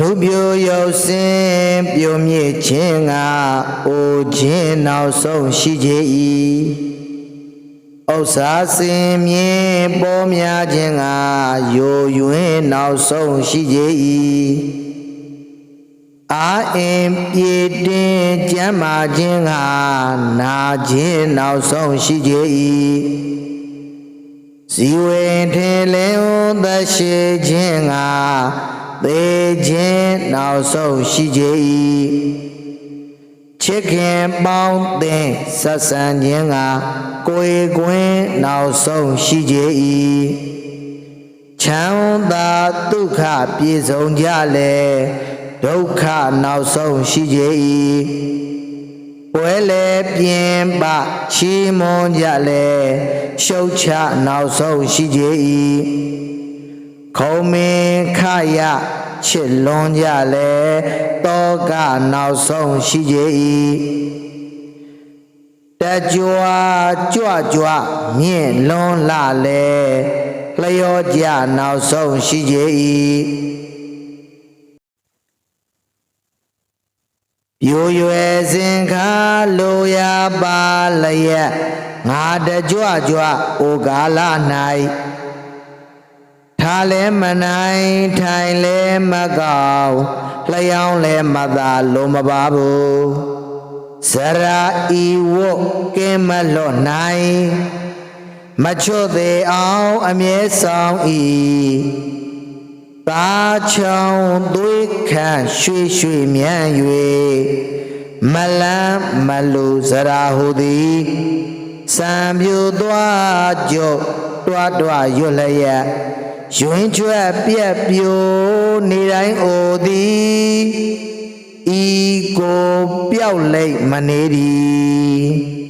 နုပြိုရောက်စင်ပြုံမြင့်ခြင်းကအိုခြင်းနောက်ဆုံးရှိကြ၏ဥစ္စာစင်မြင့်ပေါ်များခြင်းကယိုယွင်းနောက်ဆုံးရှိကြ၏အာအင်ပြေတင်ကျမ်းမာခြင်းကနာခြင်းနောက်ဆုံးရှိကြ၏ဇီဝေထေလင်ဥသက်ရှိခြင်းက သေခြင်းနောက်ဆုံးရှိကြ၏ချစ်ခင်ပေါင်းသင်ဆက်ဆံခြင်းကကိုယ်ကွင်းနောက်ဆုံးရှိကြ၏ချမ်းသာဒုက္ခပြေဆုံးကြလေဒုက္ခနောက်ဆုံးရှိကြ၏ပွဲလေပြင်းပချီးမွမ်းကြလေရှုတ်ချနောက်ဆုံးရှိကြ၏ ခုံမင်ခရချစ်လွန်ကြလေတောကနောက်ဆုံးရှိကြ၏တကြွားကြွကြွမြင့်လွန်လာလေလျောကြနောက်ဆုံးရှိကြ၏ပြိုရွယ်စဉ်ခါလိုရာပါလျက်ငါတကြွကြွအိုကာလ၌ ထားလဲမနိုင်ထိုင်လဲမကောင်းလျောင်းလဲမသာလုံးမပါဘူးဇရာဤဝတ်ကင်းမလွတ်နိုင်မချွတ်သေးအောင်အမြဲဆောင်ဤပါချောင်းသွေးခန့်ရွှေရွှေမြန်၍မလန်းမလူဇရာဟုသည်စံပြူသွားကြုတ်တွားတွားရွတ်လျက် ရွင်ကျွတ်ပြက်ပြိုနေတိုင်းအိုသည်ဤကိုပျောက်လိမ့်မနေသည်